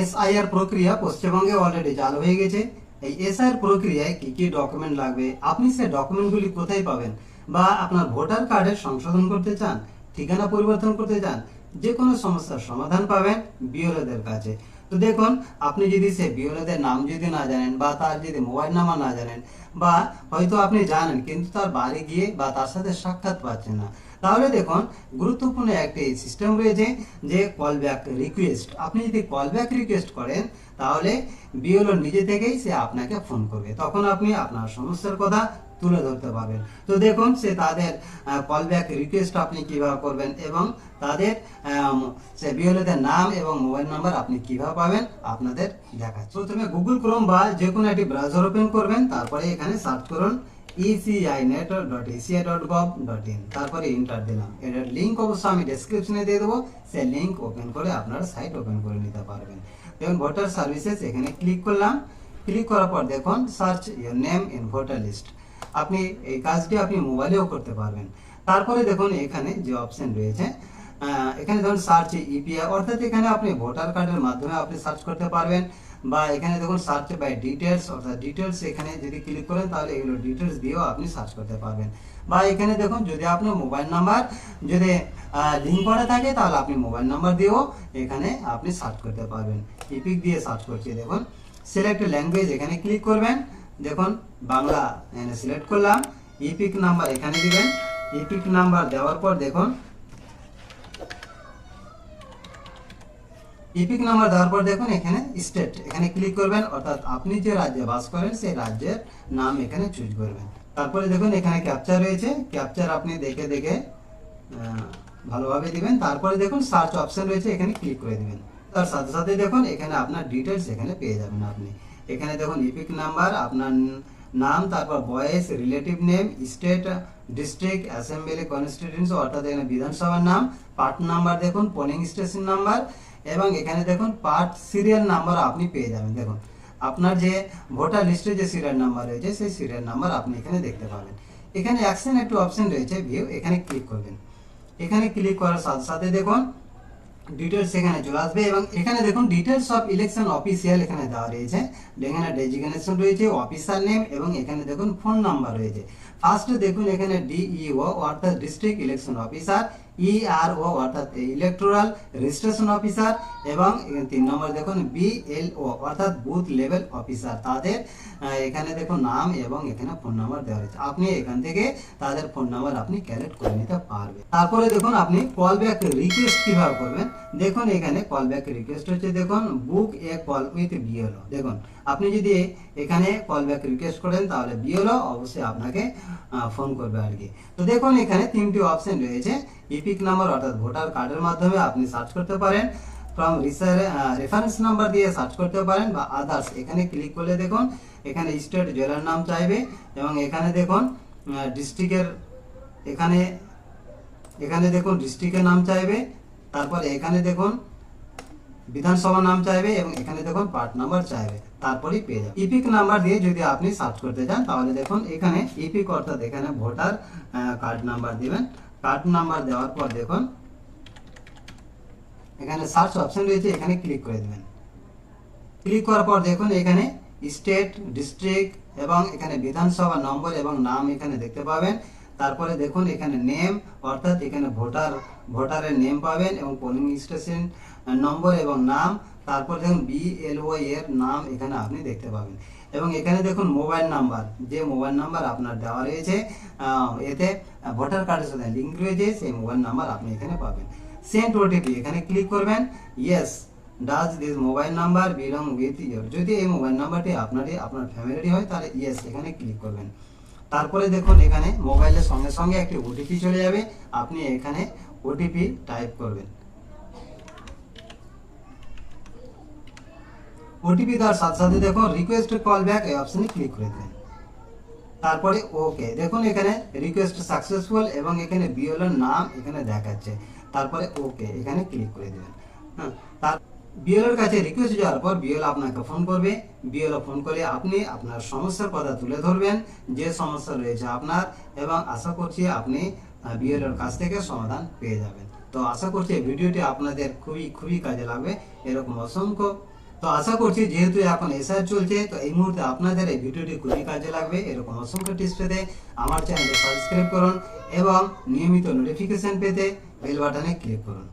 SIR প্রক্রিয়া পশ্চিমবঙ্গে already চালু হয়ে গেছে। এই এসআইআর প্রক্রিয়ায় কি কি ডকুমেন্ট লাগবে? আপনি সেই ডকুমেন্টগুলি কোথায় পাবেন? বা আপনার ভোটার কার্ডের সংশোধন করতে চান, ঠিকানা পরিবর্তন করতে চান, যে কোনো সমস্যার সমাধান পাবেন বিওলেদের কাছে। তো দেখুন, আপনি যদি সে বিওলেদের নাম যদি না জানেন বা তার যদি মোবাইল নাম্বার না জানেন, বা হয়তো আপনি জানেন, কিন্তু তার বাড়ি গিয়ে বা তার সাথে সাক্ষাৎ পাচ্ছেন না তাহলে দেখুন, গুরুত্বপূর্ণ একটি সিস্টেম রয়েছে যে কল ব্যাক রিকোয়েস্ট আপনি যদি কল ব্যাক রিকোয়েস্ট করেন, তাহলে বিএলও নিজে থেকেই সে আপনাকে ফোন করবে। তখন আপনি আপনার সমস্যার কথা তুলে ধরতে পারবেন। তো দেখুন, সে তাদের কল ব্যাক রিকোয়েস্ট আপনি কীভাবে করবেন এবং তাদের সে বিওলোদের নাম এবং মোবাইল নাম্বার আপনি কীভাবে পাবেন আপনাদের দেখাচ্ছি। প্রথমে গুগল ক্রোম বা যে কোনো একটি ব্রাউজার ওপেন করবেন, তারপরে এখানে সার্চ করুন E ইন তারপরে ইন্টার দিলাম। এটার লিঙ্ক অবশ্য আমি ডেসক্রিপশনে দিয়ে দেবো। সেই লিঙ্ক ওপেন করে আপনারা সাইট ওপেন করে নিতে পারবেন। দেখুন ভোটার সার্ভিসেস এখানে ক্লিক করলাম। ক্লিক করার পর দেখুন search your name in voter list আপনি এই কাজটি আপনি মোবাইলেও করতে পারবেন। তারপরে দেখুন, এখানে যে অপশন রয়েছে এখানে ধরুন সার্চ ইপিআই অর্থাৎ এখানে আপনি ভোটার কার্ডের মাধ্যমে আপনি সার্চ করতে পারবেন। বা এখানে দেখুন সার্চ বাই ডিটেলস অর্থাৎ ডিটেলস এখানে যদি ক্লিক করেন, তাহলে এগুলো ডিটেলস দিয়েও আপনি সার্চ করতে পারবেন। বা এখানে দেখুন, যদি আপনার মোবাইল নাম্বার যদি লিঙ্ক করা থাকে, তাহলে আপনি মোবাইল নাম্বার দিয়েও এখানে আপনি সার্চ করতে পারবেন। ইপিক দিয়ে সার্চ করছি, দেখুন। সিলেক্ট ল্যাঙ্গুয়েজ এখানে ক্লিক করবেন। দেখুন, বাংলা সিলেক্ট করলাম। ইপিক নাম্বার এখানে দিবেন। ইপিক নাম্বার দেওয়ার পর দেখুন ইপিক নাম্বার দেওয়ার পর দেখুন এখানে স্টেট এখানে ক্লিক করবেন, অর্থাৎ আপনি যে রাজ্যে বাস করেন, সেই রাজ্যের নাম এখানে চুজ করবেন। তারপরে দেখুন এখানে ক্যাপচার রয়েছে ক্যাপচার আপনি দেখে দেখে ভালোভাবে দিবেন। তারপরে দেখুন সার্চ অপশন রয়েছে, এখানে ক্লিক করে দিবেন। তার সাথে সাথে দেখুন এখানে আপনার ডিটেলস এখানে পেয়ে যাবেন আপনি। এখানে দেখুন ইপিক নাম্বার আপনার নাম, তারপর বয়েস relative name state district assembly constituency অর্থাৎ এখানে বিধানসভার নাম পার্ট নাম্বার দেখুন পোলিং স্টেশন নাম্বার এবং এখানে দেখুন পার্ট সিরিয়াল নাম্বার আপনি পেয়ে যাবেন। দেখুন, আপনার যে ভোটার লিস্টে যে সিরিয়াল নাম্বার রয়েছে, সেই সিরিয়াল নাম্বার আপনি এখানে দেখতে পাবেন। এখানে অ্যাকশন একটু অপশন রয়েছে ভিউ এখানে ক্লিক করবেন। এখানে ক্লিক করার সাথে সাথে দেখুন ডিটেলস এখানে চলে আসবে এবং এখানে দেখুন ডিটেলস অফ ইলেকশন অফিসিয়াল এখানে দেওয়া রয়েছে। এখানে ডেজিগনেশন রয়েছে অফিসার নেম এবং এখানে দেখুন ফোন নাম্বার রয়েছে। ফার্স্ট দেখুন এখানে ডিইও অর্থাৎ ডিস্ট্রিক্ট ইলেকশন অফিসার ইআরও অর্থাৎ ইলেকট্রাল রেজিস্ট্রেশন অফিসার এবং তিন নম্বর দেখুন বিএলও অর্থাৎ বুথ লেভেল অফিসার তাদের এখানে দেখুন নাম এবং এখানে ফোন নাম্বার দেওয়া রয়েছে। আপনি এখান থেকে তাদের ফোন নাম্বার আপনি ক্যালেক্ট করে নিতে পারবেন। তারপরে দেখুন আপনি কল ব্যাক রিকোয়েস্ট কীভাবে করবেন। দেখুন এখানে কল ব্যাক রিকোয়েস্ট হচ্ছে দেখুন book a call with BLO দেখুন আপনি যদি এখানে কল ব্যাক রিকোয়েস্ট করেন, তাহলে বিএলও অবশ্যই আপনাকে ফোন করবে আর কি। তো দেখুন, এখানে তিনটি অপশন রয়েছে। ইপিক নাম্বার অর্থাৎ ভোটার কার্ডের মাধ্যমে আপনি সার্চ করতে পারেন। ফ্রম রেফারেন্স নাম্বার দিয়ে সার্চ করতে পারেন বা আদার্স এখানে ক্লিক করলে দেখুন, এখানে স্টেট জেলার নাম চাইবে এবং এখানে দেখুন ডিস্ট্রিক্টের এখানে এখানে দেখুন ডিস্ট্রিক্টের নাম চাইবে। তারপরে এখানে দেখুন বিধানসভা নাম চাইবে এবং এখানে দেখুন পার্ট নাম্বার চাইবে, তারপরেই পেয়ে যাবে। ইপিক নাম্বার দিয়ে যদি আপনি সার্চ করতে চান, তাহলে দেখুন এখানে ইপিক অর্থাৎ এখানে ভোটার কার্ড নাম্বার দিবেন। কার্ড নাম্বার দেওয়ার পর দেখুন, এখানে সার্চ অপশন রয়েছে, এখানে ক্লিক করে দেবেন। ক্লিক করার পর দেখুন এখানে স্টেট ডিস্ট্রিক্ট এবং এখানে বিধানসভা নম্বর এবং নাম এখানে দেখতে পাবেন। তারপরে দেখুন এখানে নেম অর্থাৎ এখানে ভোটার ভোটারের নেম পাবেন এবং পোলিং স্টেশন নম্বর এবং নাম, তারপর দেখুন বিএলও এর নাম এখানে আপনি দেখতে পাবেন। এবং এখানে দেখুন মোবাইল নাম্বার যে মোবাইল নাম্বার আপনার দেওয়া রয়েছে এতে ভোটার কার্ডের সাথে লিঙ্ক রয়েছে, সেই মোবাইল নাম্বার আপনি এখানে পাবেন। সেন্ট ওটিপি এখানে ক্লিক করবেন yes does this mobile number belong with your যদি এই মোবাইল নাম্বারটি আপনারই, আপনার ফ্যামিলির হয়, তাহলে ইয়েস এখানে ক্লিক করবেন। তারপরে দেখুন এখানে মোবাইলের সঙ্গে সঙ্গে একটি ওটিপি চলে যাবে। আপনি এখানে ওটিপি টাইপ করবেন। ওটিপি দেওয়ার সাথে সাথে দেখুন রিকোয়েস্ট কল ব্যাক এই অপশনে ক্লিক করে দেবেন তারপরে ওকে দেখুন এখানে রিকোয়েস্ট সাকসেসফুল এবং এখানে বিওলের নাম, এখানে দেখাচ্ছে। তারপরে ওকে এখানে ক্লিক করে দেবেন হ্যাঁ তার বিএলের কাছে রিকোয়েস্ট যাওয়ার পর বিএল আপনাকে ফোন করবে। বিএল ফোন করে আপনি আপনার সমস্যার কথা তুলে ধরবেন, যে সমস্যা রয়েছে আপনার, এবং আশা করছি আপনি বিএলের কাছ থেকে সমাধান পেয়ে যাবেন। তো আশা করছি ভিডিওটি আপনাদের খুবই খুবই কাজে লাগবে। এরকম অসংখ্য। তো আশা করছি যেহেতু এখন এসআর চলছে, তো এই মুহূর্তে আপনাদের এই ভিডিওটি খুবই কাজে লাগবে। এরকম অসংখ্য টিপস পেতে আমার চ্যানেলটি সাবস্ক্রাইব করুন এবং নিয়মিত নোটিফিকেশন পেতে বেল বাটনে ক্লিক করুন।